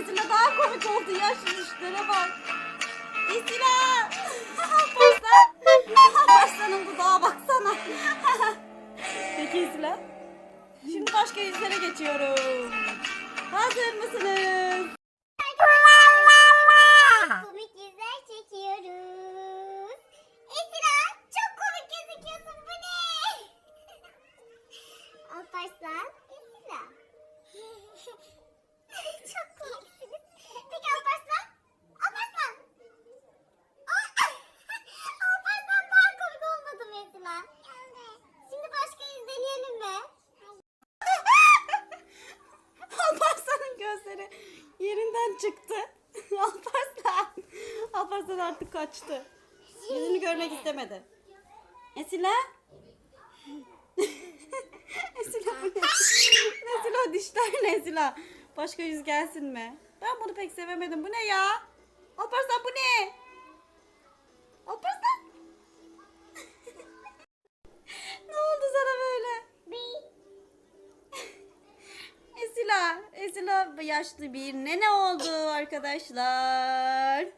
Esila daha komik oldu ya şu dişlere bak. Esila! yerinden çıktı. Alparslan. Alparslan artık kaçtı. Yüzünü görmek istemedi. Esila? Esila bu ne? Esila dişler ne Esila? Başka yüz gelsin mi? Ben bunu pek sevemedim. Bu ne ya? Alparslan bu ne? Alparslan? ne oldu Esila yaşlı bir nene oldu arkadaşlar.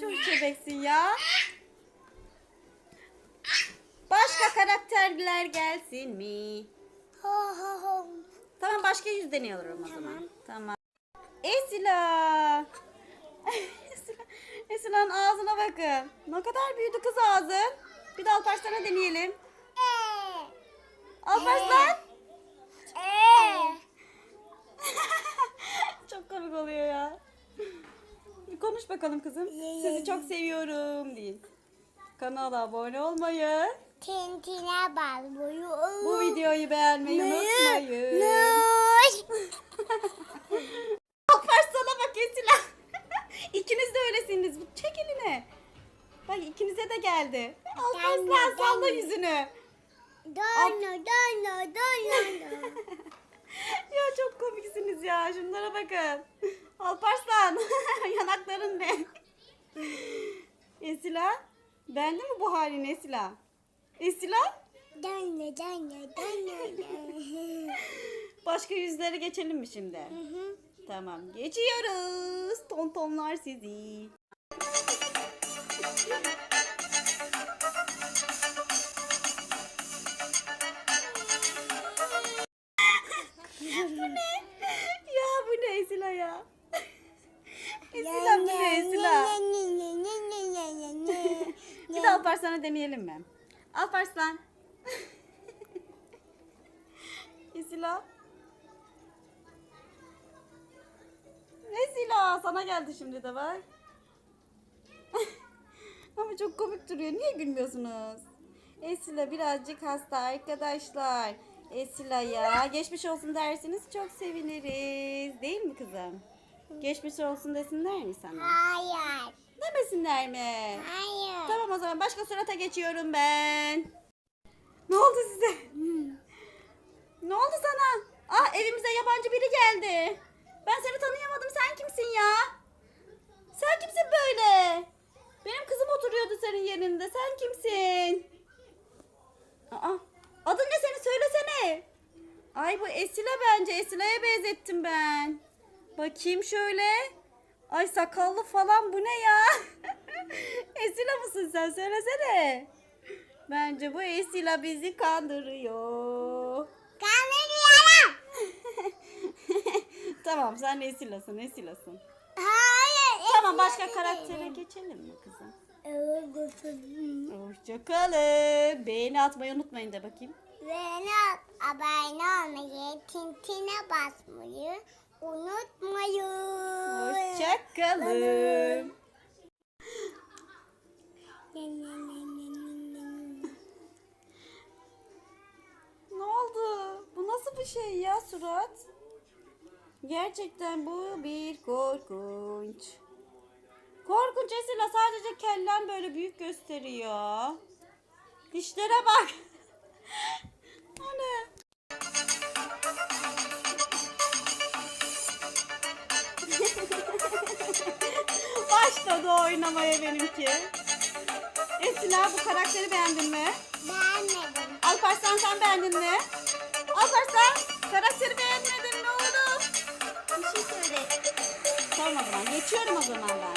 Çok çebeksin ya. Başka karakterler gelsin mi? Tamam başka yüz deneyelim o zaman. Tamam. Esila. Esila. Esila'nın ağzına bakın. Ne kadar büyüdü kız ağzın. Bir de Alparslan'a deneyelim. Alparslan. Çok komik oluyor ya. Bir konuş bakalım kızım. Sizi çok seviyorum deyin. Kanala abone olmayı, Tintine basmayı. bu videoyu beğenmeyi unutmayın. Alparslan'a bak Esila. İkiniz de öylesiniz. Çek eline. Bak ikinize de geldi. Alparslan salla yüzünü. Dono, dono, dono. Ya çok komiksiniz ya. Şunlara bakın. Alparslan. Yanakların ne? Esila. Beğendin mi bu halini Esila? Esila. Dono, dono, dono. Başka yüzlere geçelim mi şimdi? Tamam geçiyoruz. Tontonlar sizi. Alparslan'a deneyelim mi? Alparslan. Esila. Esila sana geldi şimdi de bak. Ama çok komik duruyor. Niye gülmüyorsunuz? Esila birazcık hasta arkadaşlar. Esila ya geçmiş olsun dersiniz çok seviniriz. Değil mi kızım? Geçmiş olsun desinler mi sana? Hayır, Demesinler mi? hayır. Tamam o zaman başka surata geçiyorum ben. Ne oldu size? Ne oldu sana? Ah evimize yabancı biri geldi. Ben seni tanıyamadım. Sen kimsin ya? Sen kimsin böyle? Benim kızım oturuyordu senin yerinde. Sen kimsin? Aa, adın ne senin? Söylesene. Ay bu Esile bence. Esile'ye benzettim ben. Bakayım şöyle. Ay sakallı falan bu ne ya? Esila mısın sen? Söylesene. Bence bu Esila bizi kandırıyor. Kandırıyorum. tamam sen Esila'sın Esila'sın. Hayır. Tamam başka karaktere geçelim mi kızım? Evet. Hoşçakalın. Beğeni atmayı unutmayın da bakayım. Ve abone olmayı, tintine basmayı unutmayın. Hoşçakalın. Ne oldu? Bu nasıl bir şey ya surat? Gerçekten bu bir korkunç. Korkunç Esila sadece kellen böyle büyük gösteriyor. Dişlere bak. o ne? Başladı oynamaya benimki. Esila bu karakteri beğendin mi? Beğenmedim. Alparslan sen beğendin mi? Alparslan karakteri beğenmedim ne oldu? Bir şey söyle. Tamam o zaman geçiyorum o zaman ben.